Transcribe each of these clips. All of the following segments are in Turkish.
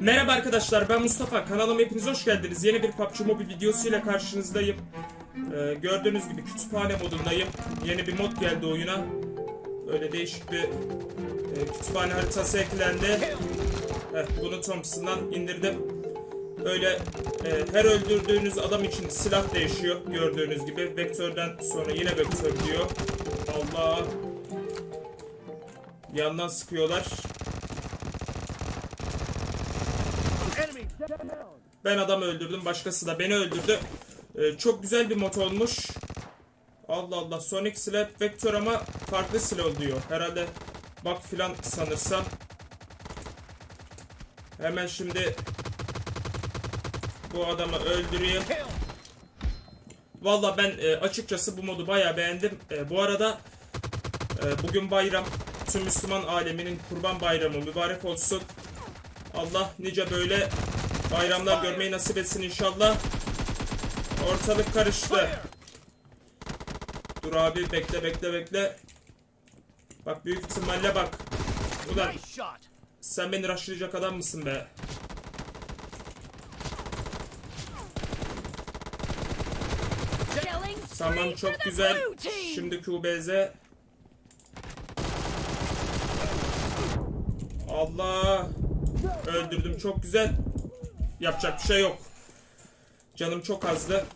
Merhaba arkadaşlar ben Mustafa kanalıma hepiniz hoş geldiniz. Yeni bir PUBG Mobile videosuyla karşınızdayım. Ee, gördüğünüz gibi kütüphane modundayım. Yeni bir mod geldi oyuna. Böyle değişik bir e, kütüphane haritası eklendi. Evet, bunu Thompson'dan indirdim. Böyle e, her öldürdüğünüz adam için silah değişiyor gördüğünüz gibi. Vektörden sonra yine vektör diyor. Allah. Yandan sıkıyorlar. Ben adam öldürdüm. Başkası da beni öldürdü. Ee, çok güzel bir mod olmuş. Allah Allah. Sonic silah vektör ama farklı silah oluyor. Herhalde bak filan sanırsam. Hemen şimdi bu adamı öldüreyim. Valla ben e, açıkçası bu modu bayağı beğendim. E, bu arada e, bugün bayram. Tüm Müslüman aleminin kurban bayramı mübarek olsun. Allah nice böyle bayramlar görmeyi nasip etsin inşallah. Ortalık karıştı. Dur abi bekle bekle bekle. Bak büyük ihtimalle bak. Ulan sen beni rushlayacak adam mısın be? Tamam çok güzel. Şimdi QBZ. Allah. Öldürdüm çok güzel. Yapacak bir şey yok. Canım çok azdı.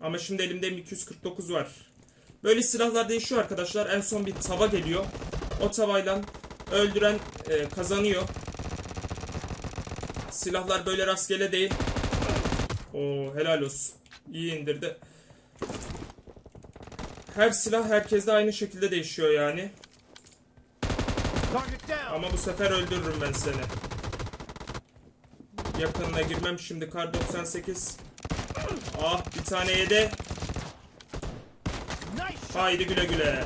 Ama şimdi elimde M249 var. Böyle silahlar değişiyor arkadaşlar. En son bir tava geliyor. O tavayla öldüren e, kazanıyor. Silahlar böyle rastgele değil. Oo helal olsun. İyi indirdi. Her silah herkeste aynı şekilde değişiyor yani. Ama bu sefer öldürürüm ben seni. Yakınına girmem şimdi kar 98. Ah bir tane yedi. Haydi güle güle.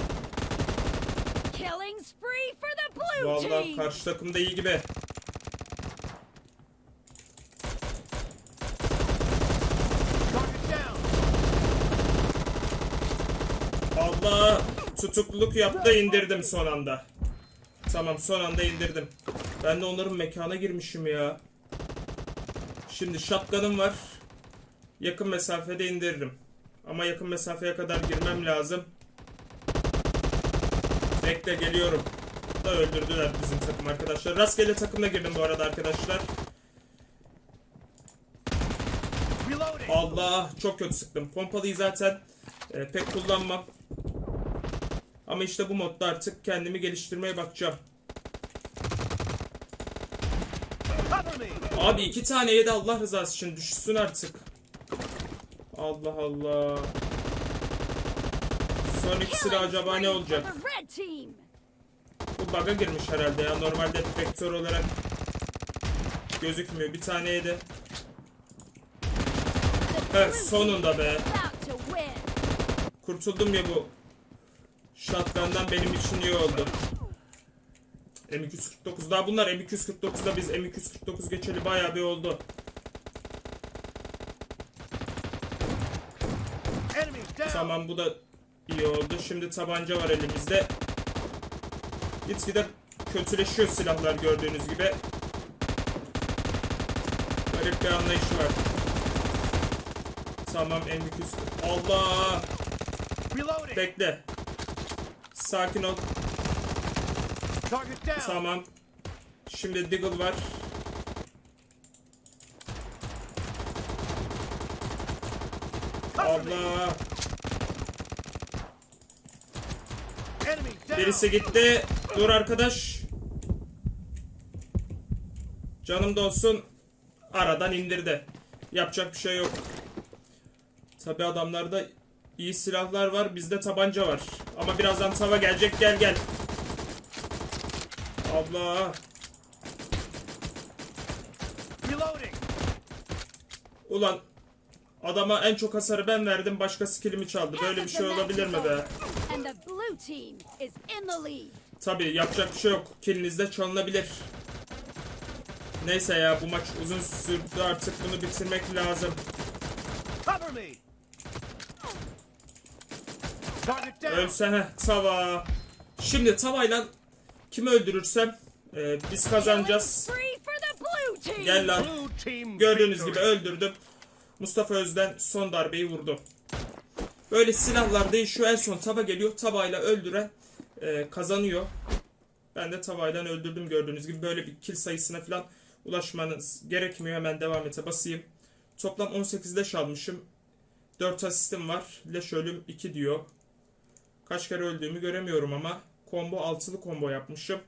Team. karşı takım da iyi gibi. Allah tutukluluk yaptı indirdim son anda. Tamam son anda indirdim. Ben de onların mekana girmişim ya. Şimdi shotgun'ım var. Yakın mesafede indiririm. Ama yakın mesafeye kadar girmem lazım. Bekle geliyorum. Da öldürdüler bizim takım arkadaşlar. Rastgele takımla girdim bu arada arkadaşlar. Allah çok kötü sıktım. Pompalıyı zaten e, pek kullanmam. Ama işte bu modda artık kendimi geliştirmeye bakacağım. Abi iki tane yedi Allah rızası için düşsün artık. Allah Allah. Sonic silah Killing acaba ne olacak? Bu bug'a girmiş herhalde ya. Normalde vektör olarak gözükmüyor. Bir tane yedi. Evet sonunda be. Kurtuldum ya bu shotgun'dan benim için iyi oldu. M249 daha bunlar M249'da biz M249 geçeli bayağı bir oldu. Tamam bu da iyi oldu. Şimdi tabanca var elimizde. Gitgide kötüleşiyor silahlar gördüğünüz gibi. Garip bir anlayışı var. Tamam M249. Allah! Bekle. Sakin ol. Tamam. Şimdi Deagle var. Allah. Birisi gitti. Dur arkadaş. Canım da olsun. Aradan indirdi. Yapacak bir şey yok. Tabi adamlarda iyi silahlar var. Bizde tabanca var. Ama birazdan tava gelecek. Gel gel. Allah. Reloading. Ulan adama en çok hasarı ben verdim. Başka skillimi çaldı. Böyle bir şey olabilir mi be? Tabi yapacak bir şey yok. Killinizde çalınabilir. Neyse ya bu maç uzun sürdü artık bunu bitirmek lazım. Ölsene tava. Şimdi tavayla kimi öldürürsem e, biz kazanacağız. Gel lan. Gördüğünüz gibi öldürdüm. Mustafa Özden son darbeyi vurdu. Böyle silahlar değişiyor. En son taba geliyor. Tabayla öldüren e, kazanıyor. Ben de tavayla öldürdüm gördüğünüz gibi. Böyle bir kill sayısına falan ulaşmanız gerekmiyor. Hemen devam ete basayım. Toplam 18 leş almışım. 4 asistim var. Leş ölüm 2 diyor. Kaç kere öldüğümü göremiyorum ama. Combo altılı combo yapmışım.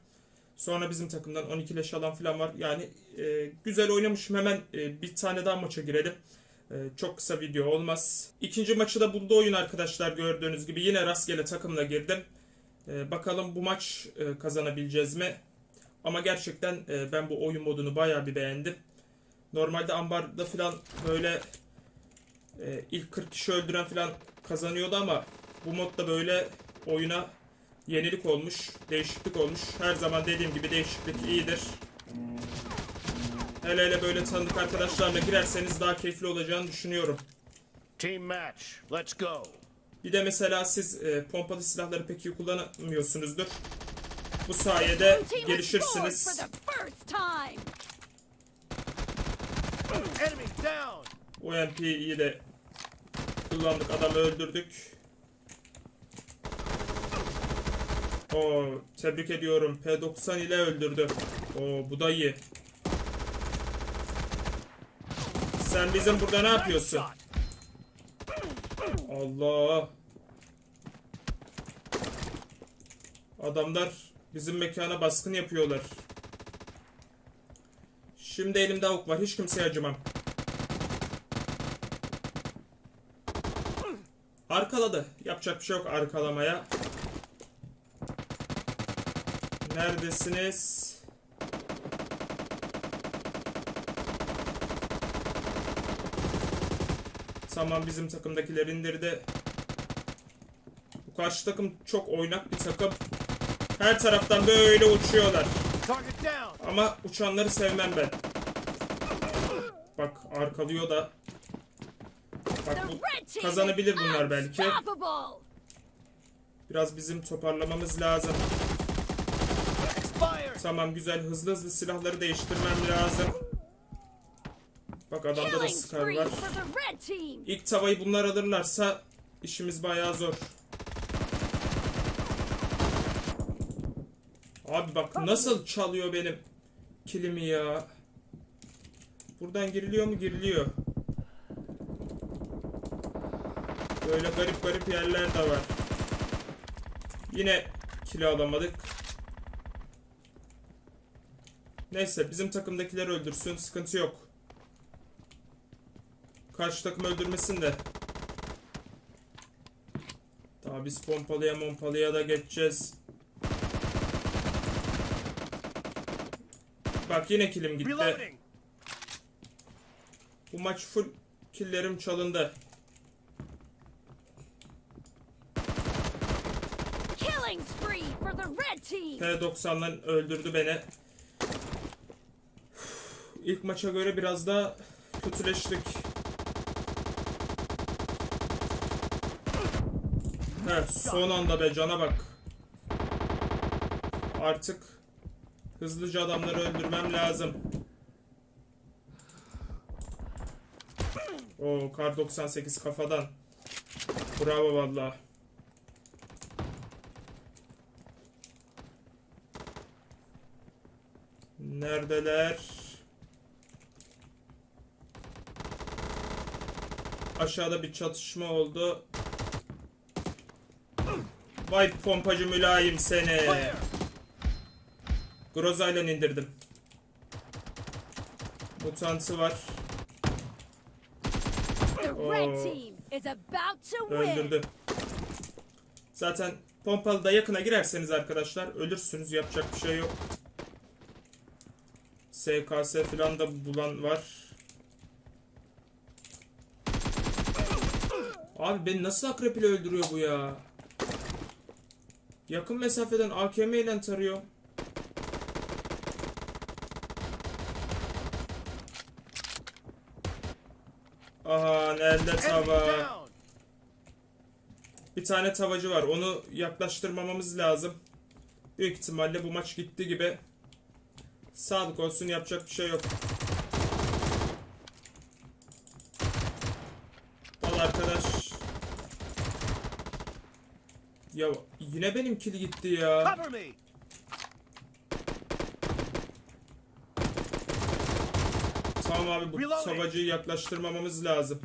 Sonra bizim takımdan 12 leş alan falan var. Yani e, güzel oynamışım. Hemen e, bir tane daha maça girelim. E, çok kısa video olmaz. İkinci maçı da buldu oyun arkadaşlar gördüğünüz gibi. Yine rastgele takımla girdim. E, bakalım bu maç e, kazanabileceğiz mi? Ama gerçekten e, ben bu oyun modunu bayağı bir beğendim. Normalde ambarda falan böyle e, ilk 40 kişi öldüren falan kazanıyordu ama bu modda böyle oyuna yenilik olmuş, değişiklik olmuş. Her zaman dediğim gibi değişiklik iyidir. Hele hele böyle tanıdık arkadaşlarla girerseniz daha keyifli olacağını düşünüyorum. Team match. Let's go. Bir de mesela siz e, pompalı silahları pek iyi kullanamıyorsunuzdur. Bu sayede gelişirsiniz. down. UMP'yi de kullandık, adamı öldürdük. O tebrik ediyorum. P90 ile öldürdü. O bu da iyi. Sen bizim burada ne yapıyorsun? Allah. Adamlar bizim mekana baskın yapıyorlar. Şimdi elimde avuk var. Hiç kimseye acımam. Arkaladı. Yapacak bir şey yok arkalamaya. Neredesiniz? Tamam bizim takımdakiler indirdi. Bu karşı takım çok oynak bir takım. Her taraftan böyle uçuyorlar. Ama uçanları sevmem ben. Bak arkalıyor da. Bak bu kazanabilir bunlar belki. Biraz bizim toparlamamız lazım. Tamam güzel hızlı hızlı silahları değiştirmem lazım. Bak adamda da Scar var. İlk tavayı bunlar alırlarsa işimiz bayağı zor. Abi bak nasıl çalıyor benim kilimi ya. Buradan giriliyor mu? Giriliyor. Böyle garip garip yerler de var. Yine kilo alamadık. Neyse bizim takımdakiler öldürsün. Sıkıntı yok. Karşı takım öldürmesin de. Daha biz pompalıya mompalıya da geçeceğiz. Bak yine kilim gitti. Bu maç full killerim çalındı. Killing spree for the red team. P90'dan öldürdü beni. İlk maça göre biraz daha kötüleştik. He, son anda be cana bak. Artık hızlıca adamları öldürmem lazım. O kar 98 kafadan. Bravo valla. Neredeler? Aşağıda bir çatışma oldu. Vay pompacı mülayim seni. Groza'yla indirdim. Mutantı var. Win. Öldürdü. Zaten pompalı da yakına girerseniz arkadaşlar ölürsünüz. Yapacak bir şey yok. SKS falan da bulan var. Abi beni nasıl akrep ile öldürüyor bu ya? Yakın mesafeden AKM ile tarıyor. Aha Enemy tava. Bir tane tavacı var. Onu yaklaştırmamamız lazım. Büyük ihtimalle bu maç gitti gibi. Sağlık olsun yapacak bir şey yok. arkadaş. Ya yine benim kili gitti ya. Tamam abi bu tavacıyı yaklaştırmamamız lazım.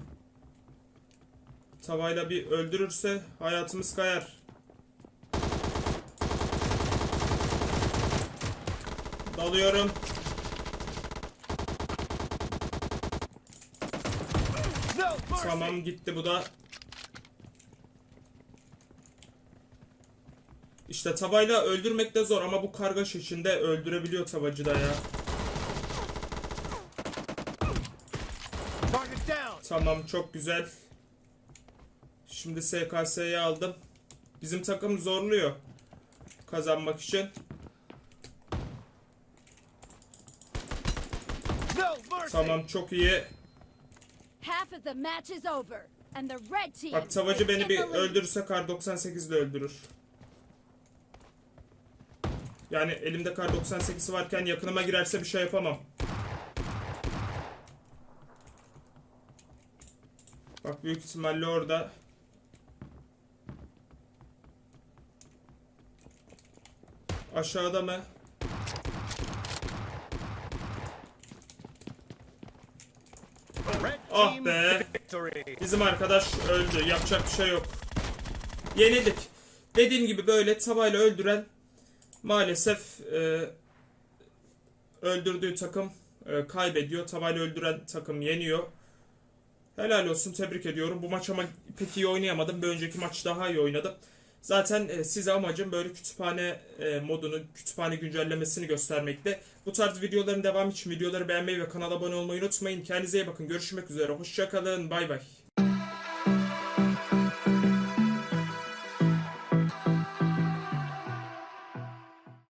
Tavayla bir öldürürse hayatımız kayar. Dalıyorum. Tamam gitti bu da. İşte tavayla öldürmek de zor ama bu kargaş içinde öldürebiliyor tavacı da ya. Tamam çok güzel. Şimdi SKS'yi aldım. Bizim takım zorluyor. Kazanmak için. Tamam çok iyi. Bak tavacı beni bir öldürürse kar 98 ile öldürür. Yani elimde kar 98 varken yakınıma girerse bir şey yapamam. Bak büyük ihtimalle orada. Aşağıda mı? Ah be. Bizim arkadaş öldü. Yapacak bir şey yok. Yenildik. Dediğim gibi böyle tavayla öldüren maalesef e, öldürdüğü takım e, kaybediyor. Tavayla öldüren takım yeniyor. Helal olsun tebrik ediyorum. Bu maç ama pek iyi oynayamadım. Bir önceki maç daha iyi oynadım. Zaten e, size amacım böyle kütüphane e, modunu, kütüphane güncellemesini göstermekte. Bu tarz videoların devamı için videoları beğenmeyi ve kanala abone olmayı unutmayın. Kendinize iyi bakın. Görüşmek üzere. Hoşçakalın. Bay bay.